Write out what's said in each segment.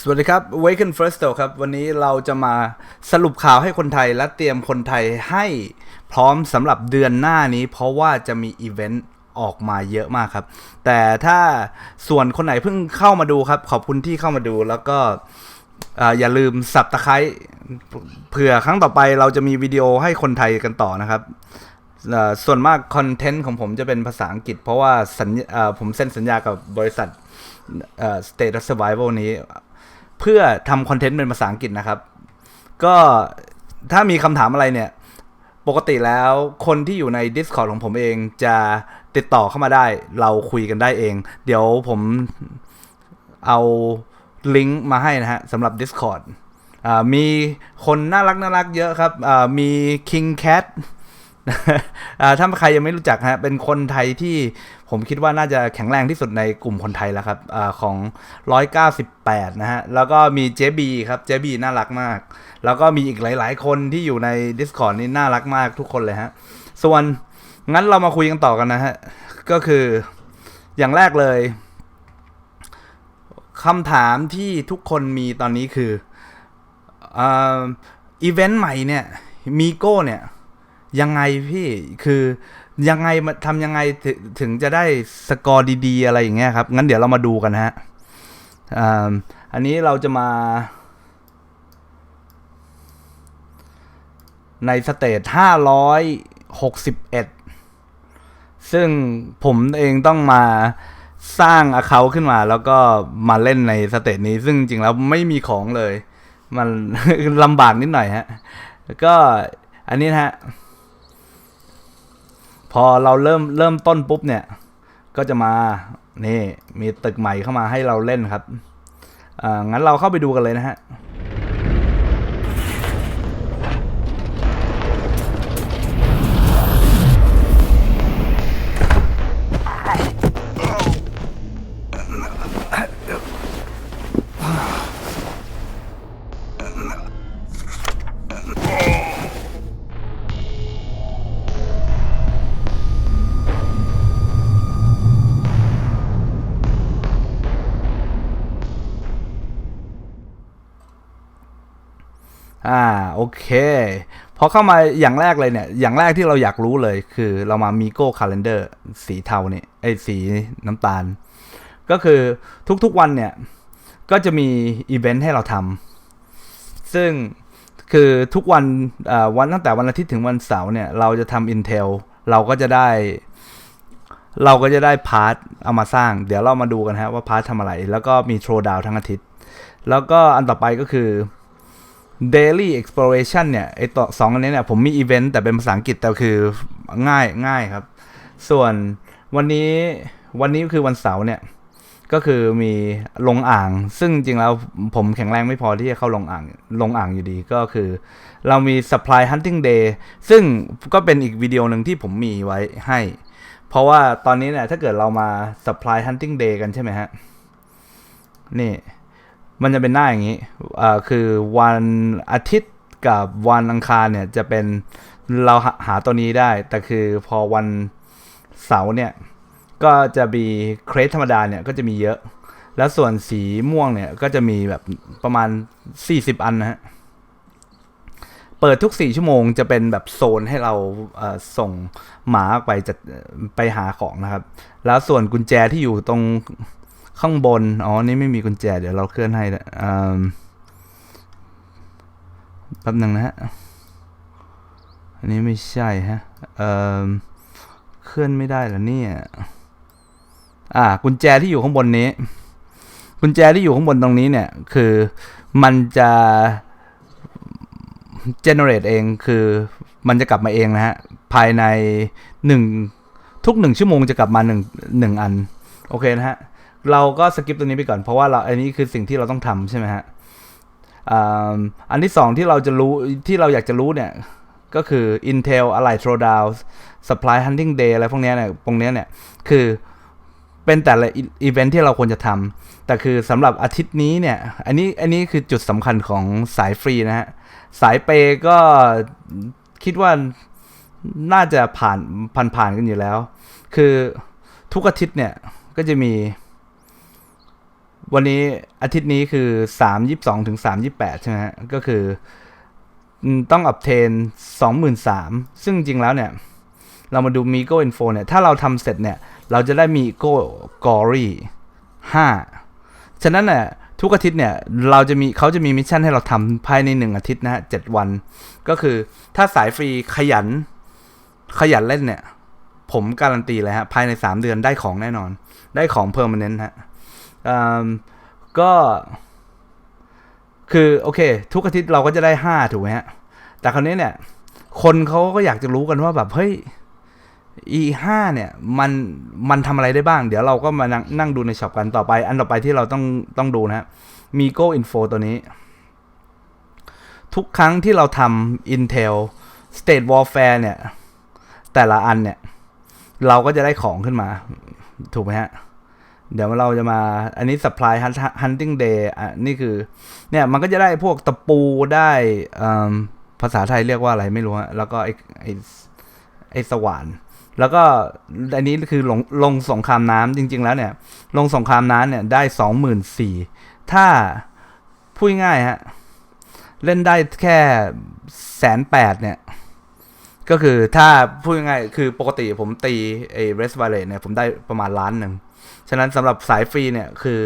สวัสดีครับ Waken First ครับ วันนี้เราจะมาสรุปข่าวให้คนไทยและเตรียมคนไทยให้พร้อมสำหรับเดือนหน้านี้ เพราะว่าจะมีอีเวนต์ออกมาเยอะมากครับ แต่ถ้าส่วนคนไหนเพิ่งเข้ามาดูครับ ขอบคุณที่เข้ามาดูแล้วก็ออย่าลืมสับตะไคร้เผื่อครั้งต่อไปเราจะมีวิดีโอให้คนไทยกันต่อนะครับส่วนมากคอนเทนต์ของผมจะเป็นภาษาอังกฤษ เพราะว่าสัญผมเซ็นสัญญากับบริษัทเอ่อ State of Survival นี้ เพื่อทำคอนเทนต์เป็นภาษาอังกฤษนะครับ ก็ถ้ามีคำถามอะไรเนี่ย ปกติแล้วคนที่อยู่ใน Discord ของผมเองจะติดต่อเข้ามาได้ เราคุยกันได้เอง เดี๋ยวผมเอาลิงก์มาให้นะฮะสำหรับ Discord มีคนน่ารักน่ารักเยอะครับมี King Cat ถ้าใครยังไม่รู้จักฮะเป็นคนไทยที่ ผมคิดว่าน่าจะแข็งแรงที่สุดในกลุ่มคนไทยแล้วครับอาของ 198 นะฮะ แล้วก็มีเจบีครับเจบีน่ารักมาก แล้วก็มีอีกหลาย ๆ คนที่อยู่ใน Discord นี่น่ารักมากทุกคนเลยฮะ ส่วนงั้นเรามาคุยกันต่อกันนะฮะ ก็คืออย่างแรกเลยคำถามที่ทุกคนมีตอนนี้คืออีเวนต์ใหม่เนี่ยมีโก้เนี่ยยังไงพี่คือ ยังไงมาทำยังไงถึงถึงจะได้สกอร์ดีๆ อะไรอย่างเงี้ยครับ งั้นเดี๋ยวเรามาดูกันฮะอันนี้เราจะมาในสเตจห้าร้อยหกสิบเอ็ดซึ่งผมเองต้องมาสร้างอาเคาขึ้นมา แล้วก็มาเล่นในสเตจนี้ ซึ่งจริงๆแล้วไม่มีของเลย มันลำบากนิดหน่อยฮะ แล้วก็อันนี้นะฮะ พอเราเริ่มเริ่มต้นปุ๊บเนี่ย ก็จะมา นี่ มีตึกใหม่เข้ามาให้เราเล่นครับ อ่า งั้นเราเข้าไปดูกันเลยนะฮะ เค พอเข้ามาอย่างแรกเลยเนี่ย อย่างแรกที่เราอยากรู้เลยคือเรามามีโก้คาล endar สีเทาเนี่ยไอ้สีน้ำตาล ก็คือทุกๆวันเนี่ย ก็จะมีอีเวนต์ให้เราทำซึ่งคือทุกวันวันตั้งแต่วันอาทิตย์ถึงวันเสาร์เนี่ย เราจะทำ Intel เราก็จะได้ เราก็จะได้พาร์ทเอามาสร้าง เดี๋ยวเรามาดูกันฮะว่าพาร์ททำอะไร แล้วก็มีโทรดาวทั้งอาทิตย์ แล้วก็อันต่อไปก็คือ Daily Exploration เนี่ยไอต่อสองอันนี้เนี่ยผมมีอีเวนต์แต่เป็นภาษาอังกฤษแต่คือง่ายง่ายครับ ส่วนวันนี้วันนี้คือวันเสาร์เนี่ยก็คือมีลงอ่าง ซึ่งจริงแล้วผมแข็งแรงไม่พอที่จะเข้าลงอ่างลงอ่างอยู่ดีก็คือ เรามี Supply Hunting Day ซึ่งก็เป็นอีกวิดีโอหนึ่งที่ผมมีไว้ให้ เพราะว่าตอนนี้เนี่ยถ้าเกิดเรามา Supply Hunting Day กันใช่ไหมฮะ นี่ มันจะเป็นหน้าอย่างนี้อ่าคือวันอาทิตย์กับวันอังคารเนี่ยจะเป็นเราหาตัวนี้ได้ แต่คือพอวันเสาร์เนี่ย ก็จะมีเครสธรรมดาเนี่ยก็จะมีเยอะ แล้วส่วนสีม่วงเนี่ยก็จะมีแบบประมาณ 40 อันนะฮะ เปิดทุก 4 ชั่วโมงจะเป็นแบบโซนให้เราเส่งหมาไปจัดไปหาของนะครับ แล้วส่วนกุญแจที่อยู่ตรง ข้างบน อ๋อ นี่ไม่มีกุญแจ เดี๋ยวเราเคลื่อนให้แป๊บหนึ่งนะฮะ อันนี้ไม่ใช่ฮะเออเคลื่อนไม่ได้เหรอเนี่ย อ่า กุญแจที่อยู่ข้างบนนี้ กุญแจที่อยู่ข้างบนตรงนี้เนี่ย คือมันจะ generate เอง คือมันจะกลับมาเองนะฮะ ภายในหนึ่งทุกหนึ่งชั่วโมงจะกลับมาหนึ่งหนึ่งอัน โอเคนะฮะ เราก็สกิปตัวนี้ไปก่อนเพราะว่าเราอันนี้คือสิ่งที่เราต้องทำใช่ไหมฮะอันที่สองที่เราจะรู้ที่เราอยากจะรู้เนี่ยก็คือ Intel Ally Throwdown Supply Hunting Day อะไรพวกเนี้ยเนี่ยตรงเนี้ยเนี่ยคือเป็นแต่ละอีเวนท์ที่เราควรจะทำแต่คือสำหรับอาทิตย์นี้เนี่ย อันนี้อันนี้คือจุดสำคัญของสายฟรีนะฮะ สายเปย์ก็คิดว่าน่าจะผ่านผ่านผ่านกันอยู่แล้ว คือทุกอาทิตย์เนี่ยก็จะมี วันนี้อาทิตย์นี้คือสามยี่สองถึงสามยี่แปดใช่ไหมฮะ ก็คือต้อง obtain สองหมื่นสามซึ่งจริงแล้วเนี่ย เรามาดู Migo Info เนี่ย ถ้าเราทำเสร็จเนี่ย เราจะได้ Migo Gory 5ฉะนั้นเนี่ยทุกอาทิตย์เนี่ยเราจะมีเขาจะมีมิชชั่นให้เราทำภายในหนึ่งอาทิตย์นะฮะเจ็ดวัน ก็คือถ้าสายฟรีขยันขยันเล่นเนี่ย ผมการันตีเลยฮะภายใน 3 เดือนได้ของแน่นอน ได้ของเพอร์มานนต์ฮะ ก็คือโอเค ทุกอาทิตย์เราก็จะได้5ถูกไหมฮะ แต่คราวนี้เนี่ย คนเขาก็อยากจะรู้กันว่าแบบเฮ้ย e 5เนี่ย มันมันทำอะไรได้บ้าง เดี๋ยวเราก็มานั่งนั่งดูในช็อปกันต่อไป อันต่อไปที่เราต้องต้องดูนะฮะ Migo Info ตัวนี้ ทุกครั้งที่เราทำ Intel State Warfare เนี่ย แต่ละอันเนี่ย เราก็จะได้ของขึ้นมา ถูกไหมฮะ เดี๋ยวเราจะมาอันนี้ supply hunting day อะนี่คือเนี่ยมันก็จะได้พวกตะปูได้ภาษาไทยเรียกว่าอะไรไม่รู้ฮะแล้วก็ไอ้ไอ้ไอ้สว่านแล้วก็อันนี้คือลงลงสงครามน้ำจริง ๆ แล้วเนี่ย ลงสงครามน้ำเนี่ยได้สองหมื่นสี่ถ้าพูดง่ายฮะเล่นได้แค่แสนแปดเนี่ย ก็คือถ้าพูดง่ายคือปกติผมตีไอ้เรส v าเลตเนี่ยผมได้ประมาณล้านหนึ่ง ฉะนั้นสำหรับสายฟรีเนี่ยคือ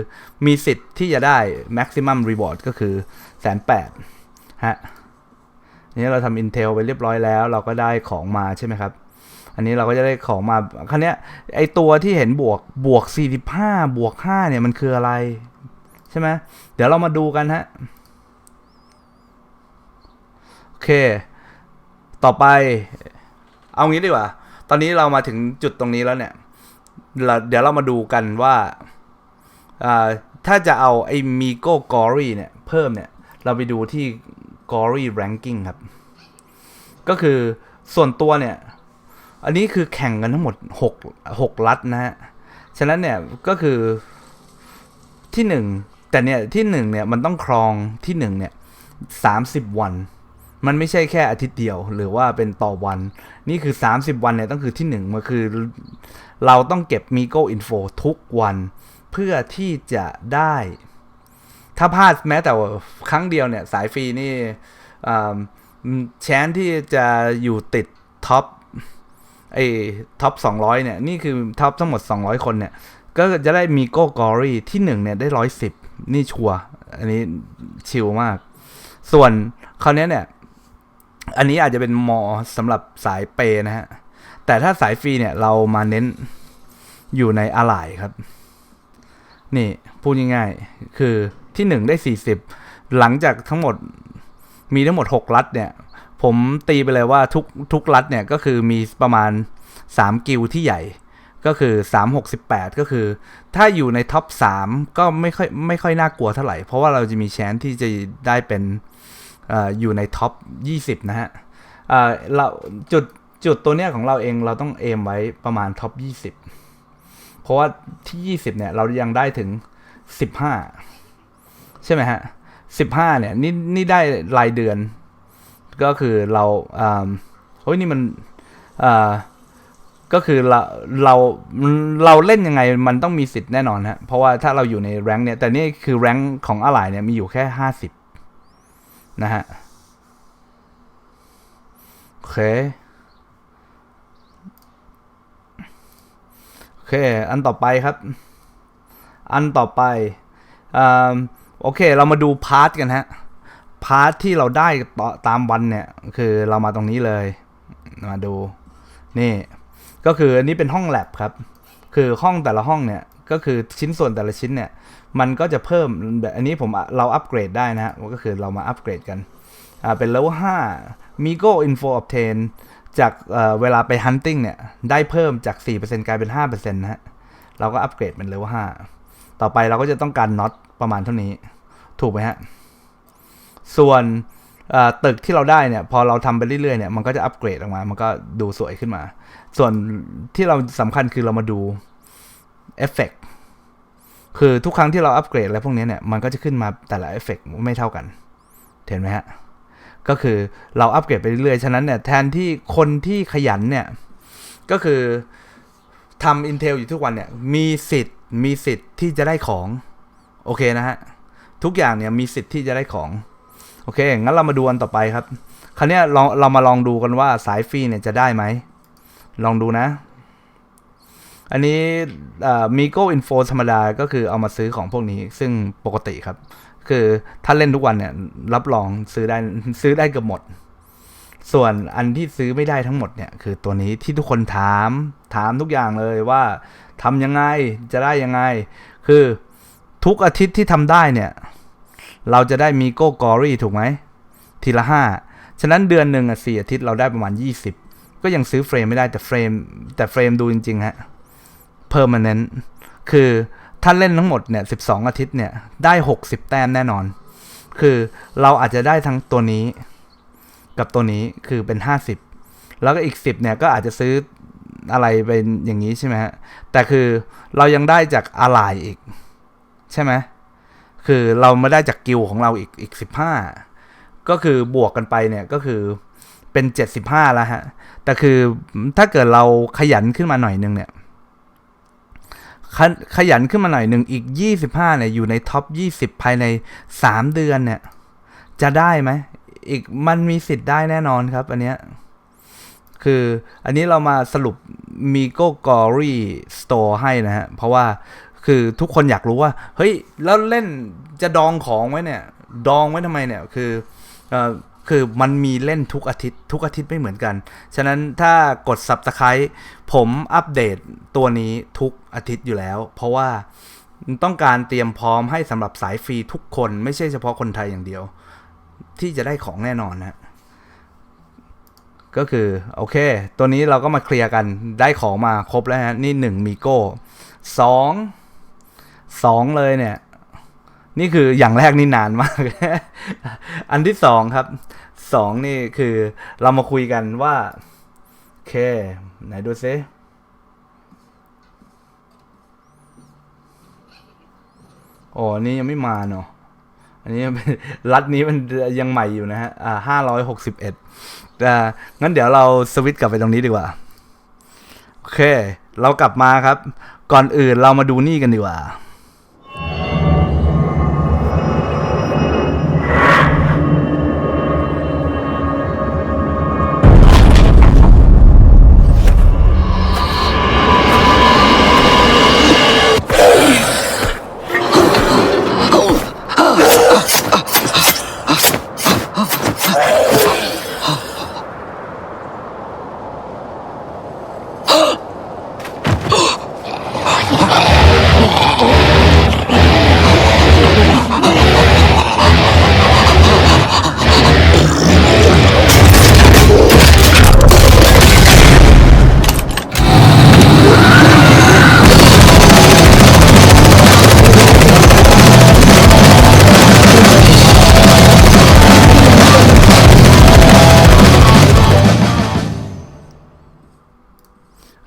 มีสิทธิ์ที่จะได้ maximum reward ก็คือแสนแปดฮะนี่เราทำ Intel ไปเรียบร้อยแล้ว เราก็ได้ของมาใช่ไหมครับ อันนี้เราก็จะได้ของมาคันนี้ไอตัวที่เห็นบวกบวก 45 บวก 5 เนี่ยมันคืออะไร ใช่ไหมเดี๋ยวเรามาดูกันฮะ โอเค ต่อไป เอางี้ดีกว่า ตอนนี้เรามาถึงจุดตรงนี้แล้วเนี่ย เดี๋ยวเรามาดูกันว่าถ้าจะเอาไอ้ Migo Gory เนี่ย เพิ่มเนี่ย เราไปดูที่ Gory Ranking ครับ ก็คือส่วนตัวเนี่ย อันนี้คือแข่งกันทั้งหมด 6 6รัฐนะฮะ ฉะนั้นเนี่ยก็คือที่หนึ่งแต่เนี่ยที่หนึ่งเนี่ย มันต้องครองที่หนึ่งเนี่ยสามสิบวัน มันไม่ใช่แค่อาทิตย์เดียวหรือว่าเป็นต่อวัน นี่คือ 30 วันเนี่ยต้องคือที่หนึ่งมันคือ เราต้องเก็บ Migo Info ทุกวัน เพื่อที่จะได้ ถ้าพลาดแม้แต่ครั้งเดียวเนี่ย สายฟรีนี่แชนที่จะอยู่ติดท็อปไอ้ท็อป 200 เนี่ย นี่คือท็อปทั้งหมด 200 คนเนี่ย ก็จะได้มีโก้กอรี่ที่ 1 เนี่ย ได้ 110 นี่ชัวร์อันนี้ชิลมาก ส่วนคราวนี้เนี่ย อันนี้อาจจะเป็นมอสำหรับสายเปย์นะฮะ แต่ถ้าสายฟรีเนี่ยเรามาเน้นอยู่ในอะไหล่ครับ นี่พูดง่ายๆ คือที่ 1 ได้ 40 หลังจากทั้งหมดมีทั้งหมด 6 รัฐเนี่ย ผมตีไปเลยว่าทุกทุกรัฐเนี่ยก็คือมีประมาณ 3 กิลที่ใหญ่ ก็คือ 368 ก็คือ ถ้าอยู่ในท็อป 3 ก็ไม่ค่อยไม่ค่อยน่ากลัวเท่าไหร่ เพราะว่าเราจะมีแชนที่จะได้เป็น อยู่ในท็อป 20 นะฮะเราจุดจุดตัวเนี้ยของเราเองเราต้องเอมไว้ประมาณท็อป 20 เพราะว่าที่ 20 เนี่ย เรายังได้ถึง 15 ใช่ไหมฮะ 15 เนี่ยนี่นี่ได้รายเดือน ก็คือเราเฮ้ยนี่มันก็คือเราเราเราเล่นยังไงมันต้องมีสิทธิ์แน่นอนฮะเพราะว่าถ้าเราอยู่ในแรงค์เนี่ยแต่นี่คือแรงค์ของอะไหล่เนี่ยมีอยู่แค่ห้าสิบ นะฮะ โอเค โอเค อันต่อไปครับ อันต่อไปอ่าโอเค เรามาดูพาร์ทกันฮะ พาร์ทที่เราได้ต่อตามวันเนี่ย คือเรามาตรงนี้เลย มาดู นี่ ก็คืออันนี้เป็นห้องแลบครับ คือห้องแต่ละห้องเนี่ย ก็คือชิ้นส่วนแต่ละชิ้นเนี่ย มันก็จะเพิ่มแบบอันนี้ผมเราอัปเกรดได้นะฮะก็คือเรามาอัปเกรดกันอ่าเป็น level 5 Migo Info Obtain จากเอ่อเวลาไป hunting เนี่ย ได้เพิ่มจาก 4%กลายเป็น 5%นะฮะ เราก็อัปเกรดเป็น level 5ต่อไปเราก็จะต้องการน็อตประมาณเท่านี้ ถูกไหมฮะ ส่วนตึกที่เราได้เนี่ย พอเราทำไปเรื่อยๆเนี่ย มันก็จะอัปเกรดออกมา มันก็ดูสวยขึ้นมา ส่วนที่เราสำคัญคือเรามาดูเอฟเฟกต คือทุกครั้งที่เราอัปเกรดอะไรพวกนี้เนี่ย มันก็จะขึ้นมาแต่ละเอฟเฟกไม่เท่ากัน เห็นไหมฮะ ก็คือเราอัปเกรดไปเรื่อยๆ ฉะนั้นเนี่ยแทนที่คนที่ขยันเนี่ย ก็คือทำ Intel อยู่ทุกวันเนี่ย มีสิทธิ์ มีสิทธิ์ที่จะได้ของ โอเคนะฮะ ทุกอย่างเนี่ยมีสิทธิ์ที่จะได้ของ โอเค งั้นเรามาดูอันต่อไปครับ คราวนี้ยลองเรามาลองดูกันว่าสายฟรีเนี่ยจะได้ไหม ลองดูนะ อันนี้มีโก้อินโฟธรรมดาก็คือเอามาซื้อของพวกนี้ซึ่งปกติครับ คือถ้าเล่นทุกวันเนี่ย รับรองซื้อได้ซื้อได้เกือบหมด ส่วนอันที่ซื้อไม่ได้ทั้งหมดเนี่ย คือตัวนี้ที่ทุกคนถามถามทุกอย่างเลยว่าทำยังไงจะได้ยังไง คือทุกอาทิตย์ที่ทำได้เนี่ย เราจะได้มีโก้กอรี่ถูกไหมทีละห้าฉะนั้นเดือนหนึ่งอะสี่อาทิตย์เราได้ประมาณ20ก็ยังซื้อเฟรมไม่ได้แต่เฟรม แต่เฟรมดูจริงๆฮะ permanent คือถ้าเล่นทั้งหมดเนี่ย 12 อาทิตย์เนี่ย ได้ 60 แต้มแน่นอน คือเราอาจจะได้ทั้งตัวนี้ กับตัวนี้คือเป็น 50 แล้วก็อีก 10 เนี่ย ก็อาจจะซื้ออะไรเป็นอย่างนี้ใช่ไหมฮะ แต่คือเรายังได้จากอะไรอีก ใช่ไหม คือเรามาได้จากกิลของเราอีกอีกสิบห้าก็คือบวกกันไปเนี่ยก็คือเป็นเจ็ดสิบห้าแล้วฮะ แต่คือถ้าเกิดเราขยันขึ้นมาหน่อยนึงเนี่ย ขขยันขึ้นมาหน่อยหนึ่งอีกยี่สิบห้าเนี่ยอยู่ในท็อปยี่สิบภายในสามเดือนเนี่ย จะได้ไหมอีกมันมีสิทธิ์ได้แน่นอนครับ อันเนี้ยคืออันนี้เรามาสรุป Migo Gory Store ให้นะฮะ เพราะว่าคือทุกคนอยากรู้ว่า เฮ้ย แล้วเล่นจะดองของไว้เนี่ย ดองไว้ทำไมเนี่ย คืออ่อ คือมันมีเล่นทุกอาทิตย์ทุกอาทิตย์ไม่เหมือนกัน ฉะนั้นถ้ากด Subscribe ผมอัปเดตตัวนี้ทุกอาทิตย์อยู่แล้ว เพราะว่าต้องการเตรียมพร้อมให้สำหรับสายฟรีทุกคนไม่ใช่เฉพาะคนไทยอย่างเดียว ที่จะได้ของแน่นอนนะก็คือ โอเค ตัวนี้เราก็มาเคลียร์กันได้ของมาครบแล้วฮะนี่หนึ่งมีโก้สองสองเลยเนี่ย นี่คืออย่างแรกนี่นานมาก อันที่สองครับสองนี่คือเรามาคุยกันว่าโอเค ไหนดูซิโอ้อันนี่ยังไม่มาเนาะอันนี้รัดนี้มันยังใหม่อยู่นะฮะ อ่าห้าร้อยหกสิบเอ็ดแต่งั้นเดี๋ยวเราสวิตช์กลับไปตรงนี้ดีกว่า โอเค เรากลับมาครับ ก่อนอื่นเรามาดูนี่กันดีกว่า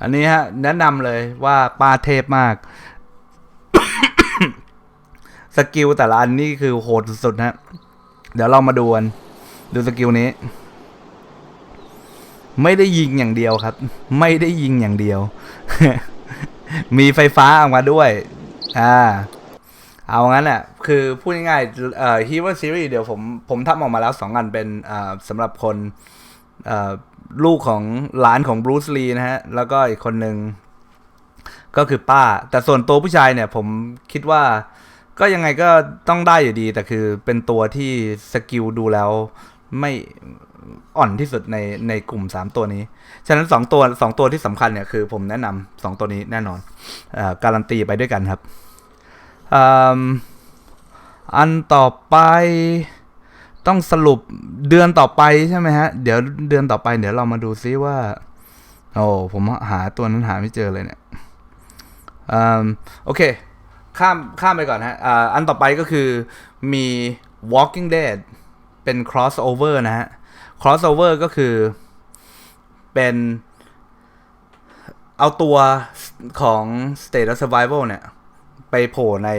อันนี้ฮะแนะนำเลยว่าปลาเทพมาก สกิลแต่ละอันนี่คือโหดสุดๆฮะเดี๋ยวเรามาดูกันดูสกิลนี้ ไม่ได้ยิงอย่างเดียวครับ ไม่ได้ยิงอย่างเดียว มีไฟฟ้าออกมาด้วย อ่า เอางั้นอะ คือพูดง่ายๆเอ่อ Hero Series เดี๋ยวผมผมทำออกมาแล้วสองอันเป็นอ่าสำหรับคนอ่อ ลูกของหลานของบรูซลีนะฮะ แล้วก็อีกคนหนึ่งก็คือป้า แต่ส่วนตัวผู้ชายเนี่ย ผมคิดว่าก็ยังไงก็ต้องได้อยู่ดี แต่คือเป็นตัวที่สกิลดูแล้วไม่อ่อนที่สุดในในกลุ่ม 3 ตัวนี้ ฉะนั้น 2 ตัว 2 ตัวที่สำคัญเนี่ยคือผมแนะนำสองตัวนี้แน่นอนอการันตีไปด้วยกันครับออันต่อไป ต้องสรุปเดือนต่อไปใช่ไหมฮะ เดี๋ยวเดือนต่อไป เดี๋ยวเรามาดูซิว่า โอ้ผมหาตัวนั้นหาไม่เจอเลยเนี่ยอืมโอเค ข้ามข้ามไปก่อนฮะอ,อันต่อไปก็คือมี Walking Dead เป็น crossover นะฮะ crossover ก็คือเป็นเอาตัวของ State of Survival เนี่ย ไปโผล่ใน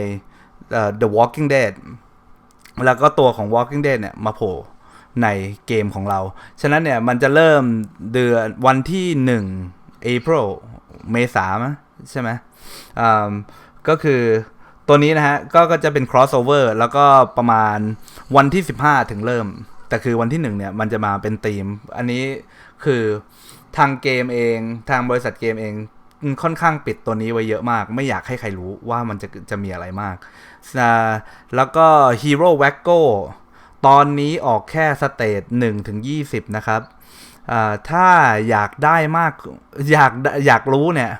The Walking Dead แล้วก็ตัวของ Walking Dead เนี่ยมาโผล่ในเกมของเรา ฉะนั้นเนี่ยมันจะเริ่มเดือนวันที่ 1 April เมษามใช่ไหมอ่าก็คือตัวนี้นะฮะก็ก็จะเป็น crossover แล้วก็ประมาณวันที่ 15 ถึงเริ่ม แต่คือวันที่หนึ่งเนี่ย มันจะมาเป็นธีม อันนี้คือทางเกมเองทางบริษัทเกมเอง ค่อนข้างปิดตัวนี้ไว้เยอะมาก ไม่อยากให้ใครรู้ว่ามันจะจะมีอะไรมาก แล้วก็ Hero w a g g o ตอนนี้ออกแค่สเตจ1ถึง20 นะครับ ถ้าอยากได้มาก อยากอยากรู้เนี่ย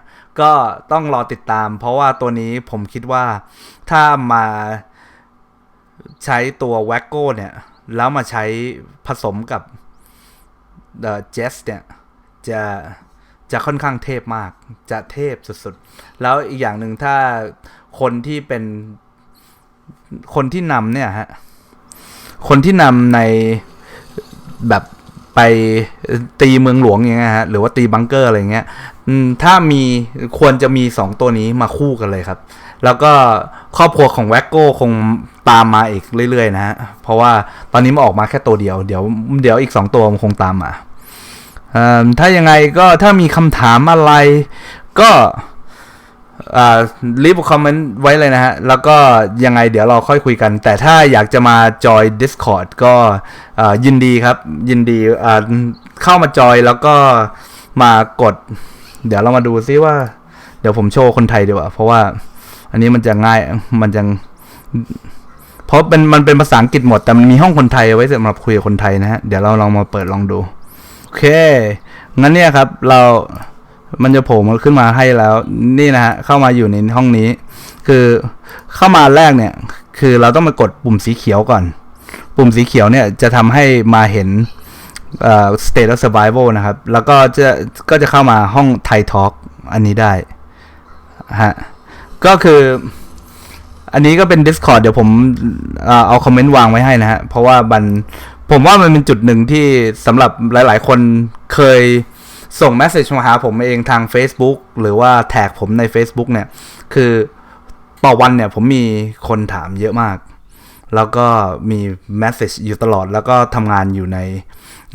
ก็ต้องรอติดตาม เพราะว่าตัวนี้ผมคิดว่าถ้ามาใช้ตัวแวกโก้เนี่ย แล้วมาใช้ผสมกับเจสเนี่ยจะ จะค่อนข้างเทพมาก จะเทพสุดๆ แล้วอีกอย่างหนึ่งถ้าคนที่เป็นคนที่นำเนี่ยฮะ คนที่นำในแบบไปตีเมืองหลวงอย่างเงี้ยฮะ หรือว่าตีบังเกอร์อะไรเงี้ยถ้ามีควรจะมีสองตัวนี้มาคู่กันเลยครับ แล้วก็ครอบครัวของแวกโก้คงตามมาอีกเรื่อยๆนะฮะ เพราะว่าตอนนี้มันออกมาแค่ตัวเดียว เดี๋ยว เดี๋ยวอีกสองตัวมันคงตามมา ถ้ายังไงก็ถ้ามีคำถามอะไร ก็รีบคอมเมนต์ไว้เลยนะฮะ แล้วก็ยังไงเดี๋ยวเราค่อยคุยกัน แต่ถ้าอยากจะมาจอย Discord ก็ยินดีครับ ยินดีเข้ามาจอยแล้วก็มากด เดี๋ยวเรามาดูซิว่า เดี๋ยวผมโชว์คนไทยดีกว่า เพราะว่าอันนี้มันจะง่ายมันจะเพราะเป็นมันเป็นภาษาอังกฤษหมด แต่มันมีห้องคนไทยไว้สำหรับคุยกับคนไทยนะฮะ เดี๋ยวเราลองมาเปิดลองดู เค งั้นเนี่ยครับเรา มันจะโผล่มาขึ้นมาให้แล้ว นี่นะฮะ เข้ามาอยู่ในห้องนี้ คือเข้ามาแรกเนี่ย คือเราต้องมากดปุ่มสีเขียวก่อน ปุ่มสีเขียวเนี่ยจะทำให้มาเห็นเอ่อ state of survival นะครับ แล้วก็จะ ก็จะเข้ามาห้อง Thai Talk อันนี้ได้ ฮะ ก็คือ อันนี้ก็เป็น Discord เดี๋ยวผม เอ่อเอาคอมเมนต์วางไว้ให้นะฮะ เพราะว่ามัน ผมว่ามันเป็นจุดหนึ่งที่สำหรับหลาย ๆ คนเคยส่งเมสเซจมาหาผมเองทาง Facebook หรือว่าแท็กผมใน Facebook เนี่ย คือต่อวันเนี่ยผมมีคนถามเยอะมาก แล้วก็มี message อยู่ตลอด แล้วก็ทำงานอยู่ใน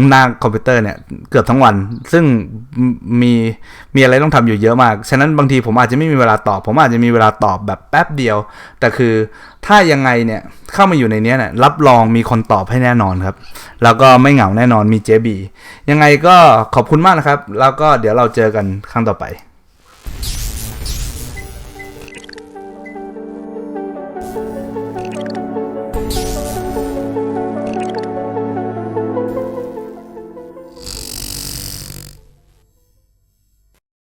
หน้าคอมพิวเตอร์เนี่ย เกือบทั้งวัน ซึ่งมีมีอะไรต้องทำอยู่เยอะมาก ฉะนั้นบางทีผมอาจจะไม่มีเวลาตอบ ผมอาจจะมีเวลาตอบแบบแป๊บเดียว แต่คือถ้ายังไงเนี่ย เข้ามาอยู่ในนี้เนี่ย รับรองมีคนตอบให้แน่นอนครับ แล้วก็ไม่เหงาแน่นอนมีเจบียังไงก็ขอบคุณมากนะครับ แล้วก็เดี๋ยวเราเจอกันครั้งต่อไป